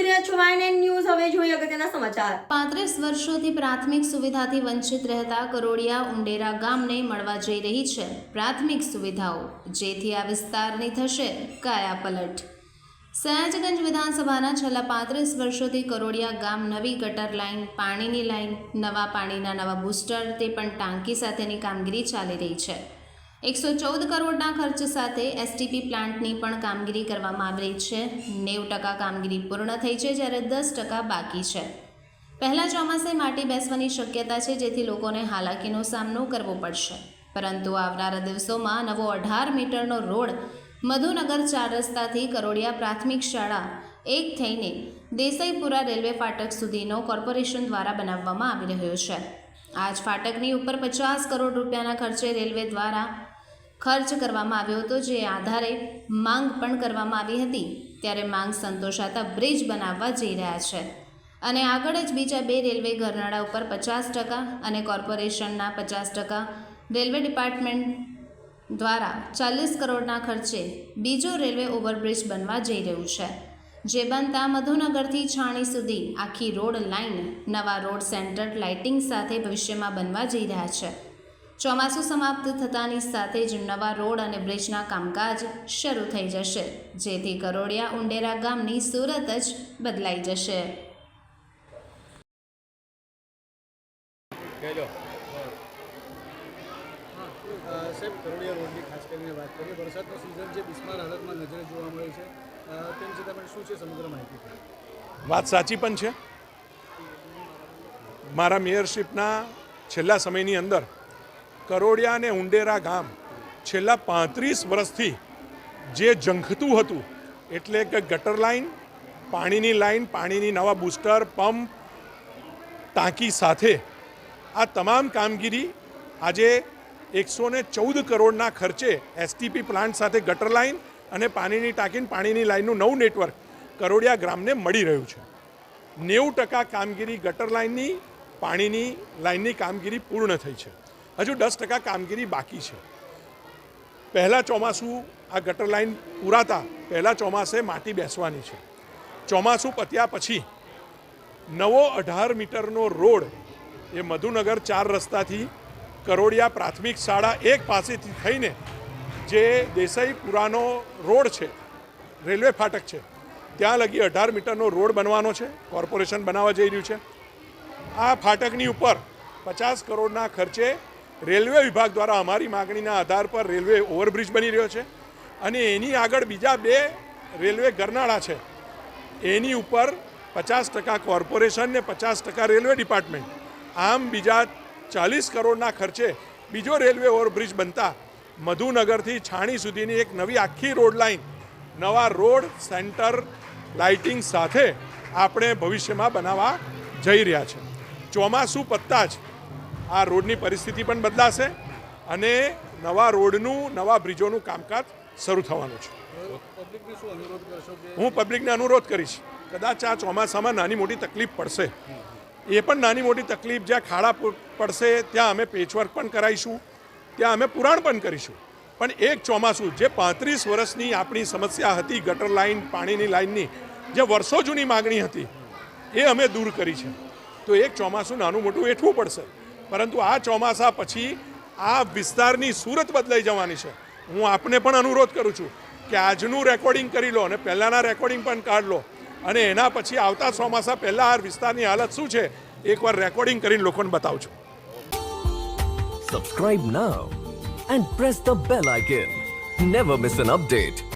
છો વાયન ન્યૂઝ. હવે જોઈએ અગત્યના સમાચાર. પાંત્રીસ વર્ષોથી પ્રાથમિક સુવિધાથી વંચિત રહેતા કરોડિયા ઉંડેરા ગામને મળવા જઈ રહી છે પ્રાથમિક સુવિધાઓ, જેથી આ વિસ્તારની થશે કાયાપલટ. સયાજગંજ વિધાનસભાના છેલ્લા પાંત્રીસ વર્ષોથી કરોડિયા ગામ નવી ગટર લાઇન, પાણીની લાઇન, નવા પાણીના નવા બૂસ્ટર, તે પણ ટાંકી સાથેની કામગીરી ચાલી રહી છે. એકસો ચૌદ કરોડના ખર્ચ સાથે એસટીપી પ્લાન્ટની પણ કામગીરી કરવામાં આવી રહી છે. નેવું ટકા કામગીરી પૂર્ણ થઈ છે જ્યારે દસ ટકા બાકી છે. પહેલાં ચોમાસે માટી બેસવાની શક્યતા છે, જેથી લોકોને હાલાકીનો સામનો કરવો પડશે. પરંતુ આવનારા દિવસોમાં નવો અઢાર મીટરનો રોડ મધુનગર ચાર રસ્તાથી કરોડિયા પ્રાથમિક શાળા એક થઈને દેસાઈપુરા રેલવે ફાટક સુધીનો કોર્પોરેશન દ્વારા બનાવવામાં આવી રહ્યો છે. આ જ ફાટકની ઉપર પચાસ કરોડ રૂપિયાના ખર્ચે રેલવે દ્વારા ખર્ચ કરવામાં આવ્યો હતો જે આધારે માંગ પણ કરવામાં આવી હતી, ત્યારે માંગ સંતોષાતા બ્રિજ બનાવવા જઈ રહ્યા છે. અને આગળ જ બીજા બે રેલવે ઘરનાળા ઉપર પચાસ ટકા અને કોર્પોરેશનના પચાસ ટકા રેલવે ડિપાર્ટમેન્ટ દ્વારા ચાલીસ કરોડના ખર્ચે બીજો રેલવે ઓવરબ્રિજ બનવા જઈ રહ્યું છે, જે બનતા મધુનગરથી છાણી સુધી આખી રોડ લાઇન, નવા રોડ સેન્ટર લાઇટિંગ સાથે ભવિષ્યમાં બનવા જઈ રહ્યા છે. ચોમાસું સમાપ્ત થતાની સાથે જ નવા રોડ અને બ્રિજના કામકાજ શરૂ થઈ જશે. જેથી કરોડિયા ઉંડેરા ગામની સુરત જ બદલાઈ જશે. સાહેબ કરોડિયા રોડની ખાસ કરીને વાત કરીએ. વરસાદનો સિઝન છે બિસ્માર હાલતમાં નજરે જોવા મળે છે તેમ છતાં પણ શું છે સમગ્ર માહિતી? વાત સાચી પણ છે. મારા મેયરશિપના છેલ્લા સમયની અંદર કરોડિયા અને ઉંડેરા ગામ છેલ્લા પાંત્રીસ વર્ષથી જે ઝંખતું હતું, એટલે કે ગટર લાઈન, પાણીની લાઈન, પાણીની નવા બૂસ્ટર, પંપ ટાંકી સાથે આ તમામ કામગીરી આજે એકસો ને ચૌદ કરોડના ખર્ચે એસટીપી પ્લાન્ટ સાથે ગટર લાઈન અને પાણીની ટાંકીને પાણીની લાઈનનું નવું નેટવર્ક કરોડિયા ગ્રામને મળી રહ્યું છે. નેવું ટકા કામગીરી ગટર લાઈનની, પાણીની લાઈનની કામગીરી પૂર્ણ થઈ છે. હજુ દસ ટકા કામગીરી બાકી છે. પહેલાં ચોમાસું આ ગટર લાઈન પૂરાતા, પહેલાં ચોમાસે માટી બેસવાની છે. ચોમાસું પત્યા પછી નવો અઢાર મીટરનો રોડ એ મધુનગર ચાર રસ્તાથી કરોડિયા પ્રાથમિક શાળા એક પાસેથી થઈને જે દેસાઈપુરાનો રોડ છે, રેલવે ફાટક છે, ત્યાં લગી અઢાર મીટરનો રોડ બનવાનો છે, કોર્પોરેશન બનાવવા જઈ રહ્યું છે. આ ફાટકની ઉપર પચાસ કરોડના ખર્ચે રેલવે વિભાગ દ્વારા અમારી માગણીના આધાર પર રેલવે ઓવરબ્રિજ બની રહ્યો છે અને એની આગળ બીજા બે રેલવે ગરનાળા છે. એની ઉપર પચાસ ટકા કોર્પોરેશન ને પચાસ ટકા રેલવે ડિપાર્ટમેન્ટ. આમ બીજા ચાલીસ કરોડના ખર્ચે બીજો રેલવે ઓવરબ્રિજ બનતા મધુનગરથી છાણી સુધીની એક નવી આખી રોડ લાઈન, નવા રોડ સેન્ટર લાઇટિંગ સાથે આપણે ભવિષ્યમાં બનાવવા જઈ રહ્યા છે. ચોમાસું પત્તા જ આ રોડની પરિસ્થિતિ પણ બદલાશે અને નવા રોડનું, નવા બ્રિજોનું કામકાજ શરૂ થવાનું છે. હું પબ્લિકને અનુરોધ કરીશ, કદાચ આ ચોમાસામાં નાની મોટી તકલીફ પડશે. એ પણ નાની મોટી તકલીફ, જ્યાં ખાડા પડશે, ત્યાં અમે પેચવર્ક પણ કરાવીશું, ત્યાં અમે પુરાણ પણ કરીશું. પણ એક ચોમાસું, જે પાંત્રીસ વર્ષની આપણી સમસ્યા હતી, ગટર લાઈન, પાણીની લાઇનની જે વર્ષો જૂની માગણી હતી, એ અમે દૂર કરી છે. તો એક ચોમાસું નાનું મોટું વેઠવું પડશે. પરંતુ આ ચોમાસા પછી આ વિસ્તારની સુરત બદલાઈ જવાની છે. હું આપને પણ અનુરોધ કરું છું કે આજનું રેકોર્ડિંગ કરી લો અને પહેલાંના રેકોર્ડિંગ પણ કાઢ લો. અને એના પછી આવતા ચોમાસા પહેલાં આ વિસ્તારની હાલત શું છે, એકવાર રેકોર્ડિંગ કરીને લોકોને બતાવજો. Subscribe now and press the bell icon never miss an update.